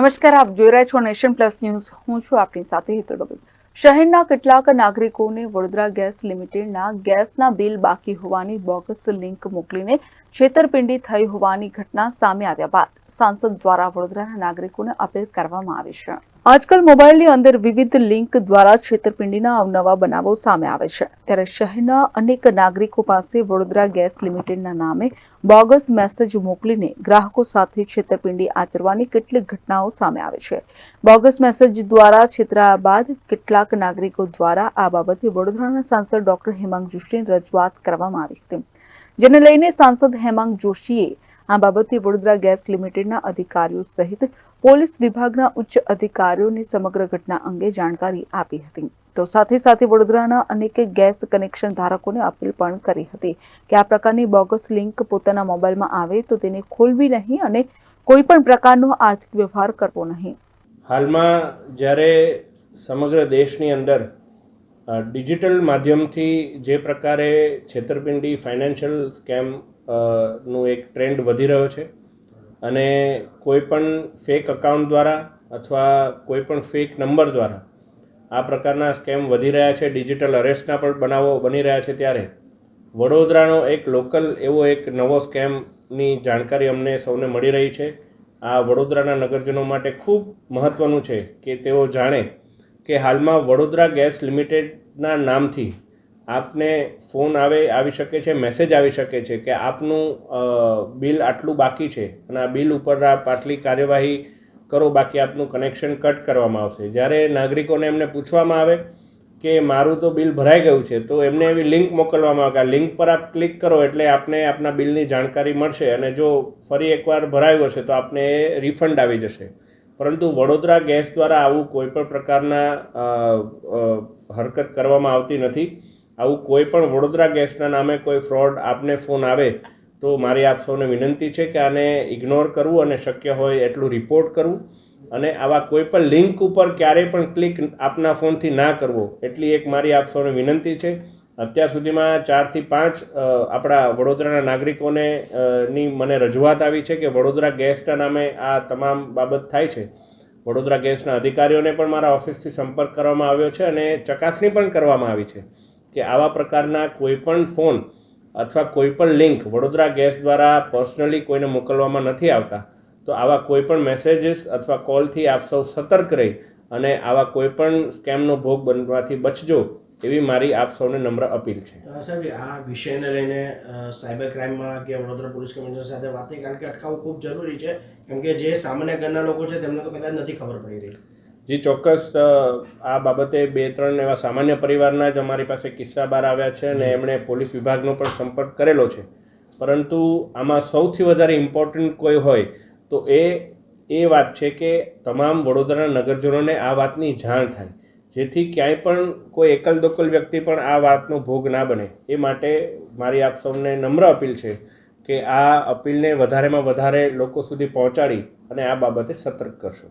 નમસ્કાર, આપ જોઈ રહ્યા છો નેશન પ્લસ ન્યૂઝ. હું છું આપની સાથે હેતુ શહેરના કેટલાક નાગરિકોને વડોદરા ગેસ લિમિટેડના ગેસના બિલ બાકી હોવાની બોગસ લિંક મોકલીને છેતરપિંડી થઈ હોવાની ઘટના સામે આવ્યા બાદ સાંસદ દ્વારા વડોદરાના નાગરિકોને અપીલ કરવામાં આવી છે. આજકાલ મોબાઈલની અંદર વિવિધ લિંક દ્વારા છેતરપિંડીના અવનવા બનાવો સામે આવે છે. ત્યારે શહેરના અનેક નાગરિકો પાસે વડોદરા ગેસ લિમિટેડના નામે બોગસ મેસેજ મોકલીને ગ્રાહકો સાથે છેતરપિંડી આચરવાની કેટલીક ઘટનાઓ સામે આવે છે. બોગસ મેસેજ દ્વારા છેતરાયા બાદ કેટલાક નાગરિકો દ્વારા આ બાબતે વડોદરાના સાંસદ ડોક્ટર હેમાંગ જોશીને રજૂઆત કરવામાં આવી હતી. જેને લઈને સાંસદ હેમાંગ જોશીએ આ બાબતે વડોદરા ગેસ લિમિટેડના અધિકારીઓ સહિત પોલીસ વિભાગના ઉચ્ચ અધિકારીઓને સમગ્ર ઘટના અંગે જાણકારી આપી હતી. તો સાથે સાથે વડોદરાના અનેક ગેસ કનેક્શન ધારકોને અપીલ પણ કરી હતી કે આ પ્રકારની બોગસ લિંક પોતાના મોબાઈલમાં આવે તો તેને ખોલવી નહીં અને કોઈ પણ પ્રકારનો આર્થિક વ્યવહાર કરવો નહીં. હાલમાં જ્યારે સમગ્ર દેશની અંદર ડિજિટલ માધ્યમથી જે પ્રકારે છેતરપિંડી ફાઇનાન્શિયલ સ્કેમ નું એક ટ્રેન્ડ વધી રહ્યો છે. અને કોઈ પણ ફેક અકાઉન્ટ દ્વારા અથવા કોઈ પણ ફેક નંબર દ્વારા આ પ્રકારના સ્કેમ વધી રહ્યા છે. ડિજિટલ અરેસ્ટના પણ બનાવો બની રહ્યા છે ત્યારે. વડોદરાનો એક લોકલ એવો એક નવો સ્કેમની જાણકારી અમને સૌને મળી રહી છે. આ વડોદરાના નગરજનો માટે ખૂબ મહત્ત્વનું છે કે તેઓ જાણે કે હાલમાં વડોદરા ગેસ લિમિટેડના નામથી આપને ફોન આવે, આવી શકે છે, મેસેજ આવી શકે છે કે આપનું બિલ આટલું બાકી છે અને આ બિલ ઉપર આપ આટલી કાર્યવાહી કરો, બાકી આપનું કનેક્શન કટ કરવામાં આવશે. જ્યારે નાગરિકોને એમને પૂછવામાં આવે કે મારું તો બિલ ભરાઈ ગયું છે, તો એમને એવી લિંક મોકલવામાં આવે કે લિંક પર આપ ક્લિક કરો એટલે આપને આપના બિલની જાણકારી મળશે અને જો ફરી એકવાર ભરાયું હશે તો આપને એ રિફંડ આવી જશે. પરંતુ વડોદરા ગેસ દ્વારા આવું કોઈ પણ પ્રકારના હરકત કરવામાં આવતી નથી. આવું કોઈ પણ વડોદરા ગેસના નામે કોઈ ફ્રોડ આપને ફોન આવે, તો મારી આપ સૌને વિનંતી છે કે આને ઇગ્નોર કરવું અને શક્ય હોય એટલું રિપોર્ટ કરવું. અને આવા કોઈ પણ લિંક ઉપર ક્યારેય પણ ક્લિક આપના ફોનથી ના કરવો, એટલી એક મારી આપ સૌને વિનંતી છે. અત્યાર સુધીમાં ચારથી પાંચ આપણા વડોદરાના નાગરિકોને ની મને રજૂઆત આવી છે કે વડોદરા ગેસના નામે આ તમામ બાબત થાય છે. વડોદરા ગેસના અધિકારીઓને પણ મારા ઓફિસથી સંપર્ક કરવામાં આવ્યો છે અને ચકાસણી પણ કરવામાં આવી છે. કે આવા પ્રકારના કોઈ પણ ફોન અથવા કોઈપણ લિંક વડોદરા ગેસ દ્વારા પર્સનલી કોઈને મોકલવામાં નથી આવતા, તો આવા કોઈ પણ મેસેજીસ અથવા કોલથી આપ સૌ સતર્ક રહી અને આવા કોઈપણ સ્કેમનો ભોગ બનવાથી બચજો એવી મારી આપ સૌને નમ્ર અપીલ છે. સાહેબ, આ વિષયને લઈને સાયબર ક્રાઇમમાં કે વડોદરા પોલીસ કમિશનર સાથે વાત કારણ કે અટકાવવું ખૂબ જરૂરી છે. કેમ કે જે સામાન્ય ઘરના લોકો છે, તેમને તો કદાચ નથી ખબર પડી રહી. જી ચોક્કસ આ બાબતે બે ત્રણ એવા સામાન્ય પરિવારના જ અમારી પાસે કિસ્સા બહાર આવ્યા છે અને એમણે પોલીસ વિભાગનો પણ સંપર્ક કરેલો છે. પરંતુ આમાં સૌથી વધારે ઇમ્પોર્ટન્ટ કોઈ હોય તો એ એ વાત છે કે તમામ વડોદરાના નગરજનોને આ વાતની જાણ થાય. જેથી ક્યાંય પણ કોઈ એકલ દોકલ વ્યક્તિ પણ આ વાતનો ભોગ ના બને. એ માટે મારી આપ સૌને નમ્ર અપીલ છે કે આ અપીલને વધારેમાં વધારે લોકો સુધી પહોંચાડી અને આ બાબતે સતર્ક કરશો.